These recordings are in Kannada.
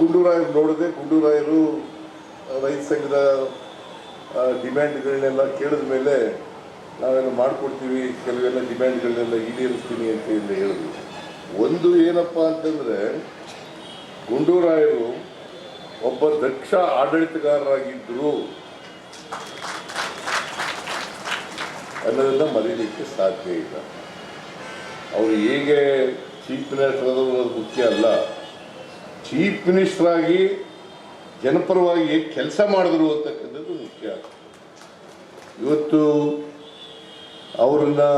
ಗುಂಡೂರಾಯರು ನೋಡದೆ ಗುಂಡೂರಾಯರು ರೈತ ಸಂಘದ ಡಿಮ್ಯಾಂಡ್ಗಳನ್ನೆಲ್ಲ ಕೇಳಿದ ಮೇಲೆ ನಾವೆಲ್ಲ ಮಾಡಿಕೊಡ್ತೀವಿ, ಕೆಲವೆಲ್ಲ ಡಿಮ್ಯಾಂಡ್ಗಳನ್ನೆಲ್ಲ ಈಡೇರಿಸ್ತೀನಿ ಅಂತ ಹೇಳಿದ್ವಿ ಒಂದು ಏನಪ್ಪ ಅಂತಂದರೆ ಗುಂಡೂರಾಯರು ಒಬ್ಬ ದಕ್ಷ ಆಡಳಿತಗಾರರಾಗಿದ್ದರು ಅನ್ನೋದನ್ನು ಮರೀಲಿಕ್ಕೆ ಸಾಧ್ಯ ಇಲ್ಲ. ಅವರು ಹೇಗೆ ಚೀಫ್ ಮಿನಿಸ್ಟರ್ ಮುಖ್ಯ ಅಲ್ಲ. ಚೀಫ್ ಮಿನಿಸ್ಟರ್ ಆಗಿ ಜನಪರವಾಗಿ ಕೆಲಸ ಮಾಡಿದ್ರು ಅಂತಕ್ಕಂಥದ್ದು ಮುಖ್ಯ. ಇವತ್ತು ಅವರನ್ನು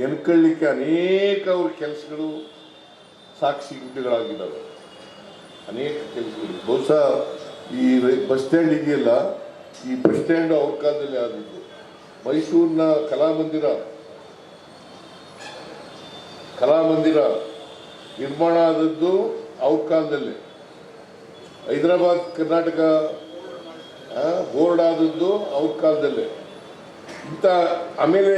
ನೆನ್ಕೊಳ್ಳಿಕ್ಕೆ ಅನೇಕ ಅವ್ರ ಕೆಲಸಗಳು ಸಾಕ್ಷಿ ಸಾಕ್ಷಿಗಳಾಗಿದ್ದಾವೆ ಅನೇಕ ಕೆಲಸಗಳು. ಬಹುಶಃ ಈ ಬಸ್ ಸ್ಟ್ಯಾಂಡ್ ಇದೆಯಲ್ಲ, ಈ ಬಸ್ ಸ್ಟ್ಯಾಂಡ್ ಅವ್ರ ಕಾಲದಲ್ಲಿ ಆದದ್ದು ಮೈಸೂರಿನ ಕಲಾಮಂದಿರ ಕಲಾಮಂದಿರ ನಿರ್ಮಾಣ ಆದದ್ದು ಅವ್ರ ಕಾಲದಲ್ಲಿ. ಹೈದರಾಬಾದ್, ಕರ್ನಾಟಕ ಬೋರ್ಡ್ ಆದದ್ದು ಅವ್ರ ಕಾಲದಲ್ಲೇ. ಇಂಥ ಆಮೇಲೆ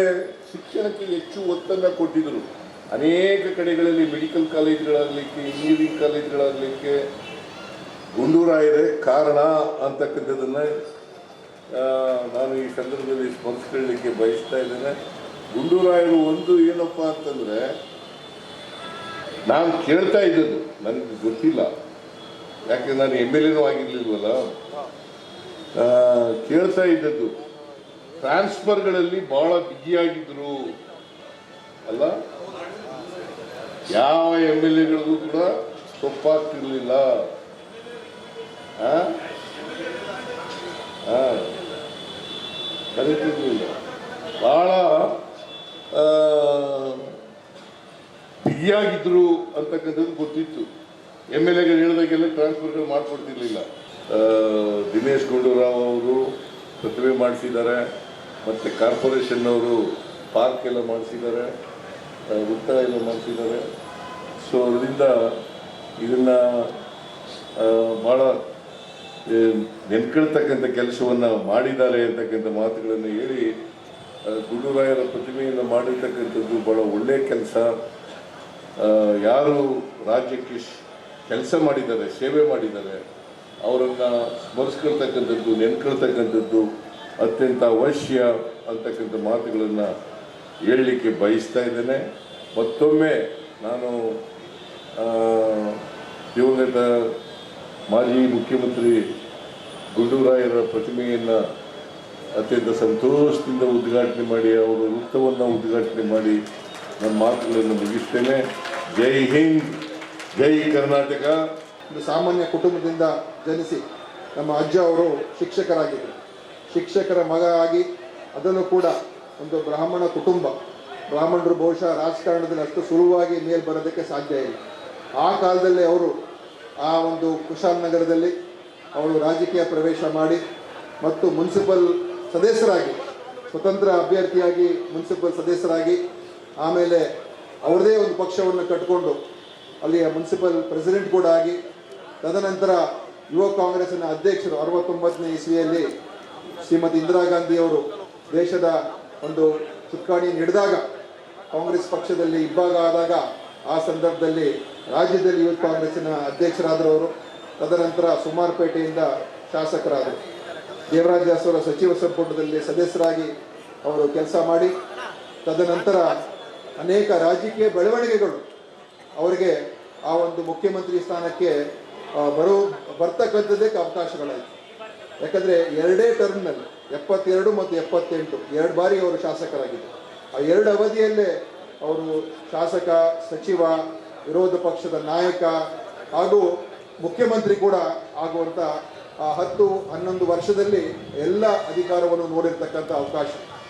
ಶಿಕ್ಷಣಕ್ಕೆ ಹೆಚ್ಚು ಒತ್ತನ್ನು ಕೊಟ್ಟಿದ್ದರು ಅನೇಕ ಕಡೆಗಳಲ್ಲಿ ಮೆಡಿಕಲ್ ಕಾಲೇಜ್ಗಳಾಗಲಿಕ್ಕೆ, ಇಂಜಿನಿಯರಿಂಗ್ ಕಾಲೇಜ್ಗಳಾಗಲಿಕ್ಕೆ ಗುಂಡೂರಾಯರೇ ಕಾರಣ ಅಂತಕ್ಕಂಥದ್ದನ್ನು ನಾನು ಈ ಸಂದರ್ಭದಲ್ಲಿ ಸ್ಮರಿಸ್ಕೊಳ್ಳಲಿಕ್ಕೆ ಬಯಸ್ತಾ ಇದ್ದೇನೆ. ಗುಂಡೂರಾಯರು ಒಂದು ಏನಪ್ಪ ಅಂತಂದರೆ, ನಾನು ಕೇಳ್ತಾ ಇದ್ದದ್ದು, ನನಗೆ ಗೊತ್ತಿಲ್ಲ. ಯಾಕೆ ನಾನು ಎಂ ಎಲ್ ಎನೂ ಆಗಿರ್ಲಿಲ್ವಲ್ಲ? ಕೇಳ್ತಾ ಇದ್ದದ್ದು ಟ್ರಾನ್ಸ್ಫರ್ಗಳಲ್ಲಿ ಬಹಳ ಬಿಗಿಯಾಗಿದ್ರು ಅಲ್ಲ? ಯಾವ ಎಂ ಎಲ್ ಎಗಳಿಗೂ ಕೂಡ ತಪ್ಪಾಗ್ತಿರ್ಲಿಲ್ಲ. ಕರೀತಿರ್ಲಿಲ್ಲ. ಬಹಳ ಬಿಗಿಯಾಗಿದ್ರು ಅಂತಕ್ಕಂಥದ್ದು ಗೊತ್ತಿತ್ತು. ಎಂ ಎಲ್ ಎಗಳು ಹೇಳಿದಾಗೆಲ್ಲ ಟ್ರಾನ್ಸ್ಫರ್ಗಳು ಮಾಡಿಕೊಡ್ತಿರ್ಲಿಲ್ಲ. ದಿನೇಶ್ ಗುಂಡೂರಾವ್ ಅವರು ಪ್ರತಿಭೆ ಮಾಡಿಸಿದ್ದಾರೆ, ಮತ್ತು ಕಾರ್ಪೊರೇಷನ್ನವರು ಪಾರ್ಕ್ ಎಲ್ಲ ಮಾಡಿಸಿದ್ದಾರೆ ವೃತ್ತ ಎಲ್ಲ ಮಾಡಿಸಿದ್ದಾರೆ. ಸೊ ಅದರಿಂದ ಇದನ್ನು ಭಾಳ ನೆನ್ಕೊಳ್ತಕ್ಕಂಥ ಕೆಲಸವನ್ನು ಮಾಡಿದ್ದಾರೆ ಅಂತಕ್ಕಂಥ ಮಾತುಗಳನ್ನು ಹೇಳಿ ಗುಂಡೂರಾಯರ ಪ್ರತಿಮೆಯನ್ನು ಮಾಡಿರ್ತಕ್ಕಂಥದ್ದು ಭಾಳ ಒಳ್ಳೆಯ ಕೆಲಸ. ಯಾರು ರಾಜ್ಯಕ್ಕೆ ಕೆಲಸ ಮಾಡಿದ್ದಾರೆ, ಸೇವೆ ಮಾಡಿದ್ದಾರೆ. ಅವರನ್ನು ಸ್ಮರಿಸ್ಕೊಳ್ತಕ್ಕಂಥದ್ದು, ನೆನ್ಕೊಳ್ತಕ್ಕಂಥದ್ದು, ಅತ್ಯಂತ ಅವಶ್ಯ ಅಂತಕ್ಕಂಥ ಮಾತುಗಳನ್ನು ಹೇಳಲಿಕ್ಕೆ ಬಯಸ್ತಾ ಇದ್ದೇನೆ. ಮತ್ತೊಮ್ಮೆ ನಾನು ದಿವಂಗತ ಮಾಜಿ ಮುಖ್ಯಮಂತ್ರಿ ಗುಂಡೂರಾಯರ ಪ್ರತಿಮೆಯನ್ನು ಅತ್ಯಂತ ಸಂತೋಷದಿಂದ ಉದ್ಘಾಟನೆ ಮಾಡಿ, ಅವರ ವೃತ್ತವನ್ನು ಉದ್ಘಾಟನೆ ಮಾಡಿ, ನನ್ನ ಮಾತುಗಳನ್ನು ಮುಗಿಸ್ತೇನೆ. ಜೈ ಹಿಂದ್! ಜೈ ಕರ್ನಾಟಕ. ಒಂದು ಸಾಮಾನ್ಯ ಕುಟುಂಬದಿಂದ ಜನಿಸಿ ನಮ್ಮ ಅಜ್ಜ ಅವರು ಶಿಕ್ಷಕರಾಗಿದ್ದರು ಶಿಕ್ಷಕರ ಮಗ ಆಗಿ ಅದನ್ನು ಕೂಡ ಒಂದು ಬ್ರಾಹ್ಮಣ ಕುಟುಂಬ, ಬ್ರಾಹ್ಮಣರು ಬಹುಶಃ ರಾಜಕಾರಣದಲ್ಲಿ ಅಷ್ಟು ಸುಲಭವಾಗಿ ಮೇಲೆ ಬರೋದಕ್ಕೆ ಸಾಧ್ಯ ಇಲ್ಲ. ಆ ಕಾಲದಲ್ಲಿ ಅವರು ಆ ಒಂದು ಕುಶಾಲನಗರದಲ್ಲಿ ಅವರು ರಾಜಕೀಯ ಪ್ರವೇಶ ಮಾಡಿ ಮತ್ತು ಮುನ್ಸಿಪಲ್ ಸದಸ್ಯರಾಗಿ, ಸ್ವತಂತ್ರ ಅಭ್ಯರ್ಥಿಯಾಗಿ ಮುನ್ಸಿಪಲ್ ಸದಸ್ಯರಾಗಿ ಆಮೇಲೆ ಅವರದೇ ಒಂದು ಪಕ್ಷವನ್ನು ಕಟ್ಟಿಕೊಂಡು ಅಲ್ಲಿಯ ಮುನ್ಸಿಪಲ್ ಪ್ರೆಸಿಡೆಂಟ್ ಕೂಡ ಆಗಿ, ತದನಂತರ ಯುವ ಕಾಂಗ್ರೆಸ್ನ ಅಧ್ಯಕ್ಷರು ಅರವತ್ತೊಂಬತ್ತನೇ ಇಸ್ವಿಯಲ್ಲಿ ಶ್ರೀಮತಿ ಇಂದಿರಾ ಗಾಂಧಿಯವರು ದೇಶದ ಒಂದು ಚುಕ್ಕಾಣಿ ಹಿಡಿದಾಗ ಕಾಂಗ್ರೆಸ್ ಪಕ್ಷದಲ್ಲಿ ಇಬ್ಬಾಗ ಆದಾಗ ಆ ಸಂದರ್ಭದಲ್ಲಿ ರಾಜ್ಯದಲ್ಲಿ ಯುವ ಕಾಂಗ್ರೆಸ್ಸಿನ ಅಧ್ಯಕ್ಷರಾದರವರು, ತದನಂತರ ಸುಮಾರ್ಪೇಟೆಯಿಂದ ಶಾಸಕರಾದರು. ದೇವರಾಜ ಅವರ ಸಚಿವ ಸಂಪುಟದಲ್ಲಿ ಸದಸ್ಯರಾಗಿ ಅವರು ಕೆಲಸ ಮಾಡಿ, ತದನಂತರ ಅನೇಕ ರಾಜಕೀಯ ಬೆಳವಣಿಗೆಗಳು ಅವರಿಗೆ ಆ ಒಂದು ಮುಖ್ಯಮಂತ್ರಿ ಸ್ಥಾನಕ್ಕೆ ಬರೋ, ಬರ್ತಕ್ಕಂಥದ್ದೇ ಅವಕಾಶಗಳಾಯಿತು. ಯಾಕಂದರೆ ಎರಡೇ ಟರ್ಮ್ನಲ್ಲಿ, ಎಪ್ಪತ್ತೆರಡು ಮತ್ತು ಎಪ್ಪತ್ತೆಂಟು, ಎರಡು ಬಾರಿ ಅವರು ಶಾಸಕರಾಗಿದ್ದರು. ಆ ಎರಡು ಅವಧಿಯಲ್ಲೇ ಅವರು ಶಾಸಕ, ಸಚಿವ, ವಿರೋಧ ಪಕ್ಷದ ನಾಯಕ ಹಾಗೂ ಮುಖ್ಯಮಂತ್ರಿ ಕೂಡ ಆಗುವಂಥ ಹತ್ತು, ಹನ್ನೊಂದು ವರ್ಷದಲ್ಲಿ ಎಲ್ಲ ಅಧಿಕಾರವನ್ನು ನೋಡಿರ್ತಕ್ಕಂಥ ಅವಕಾಶ.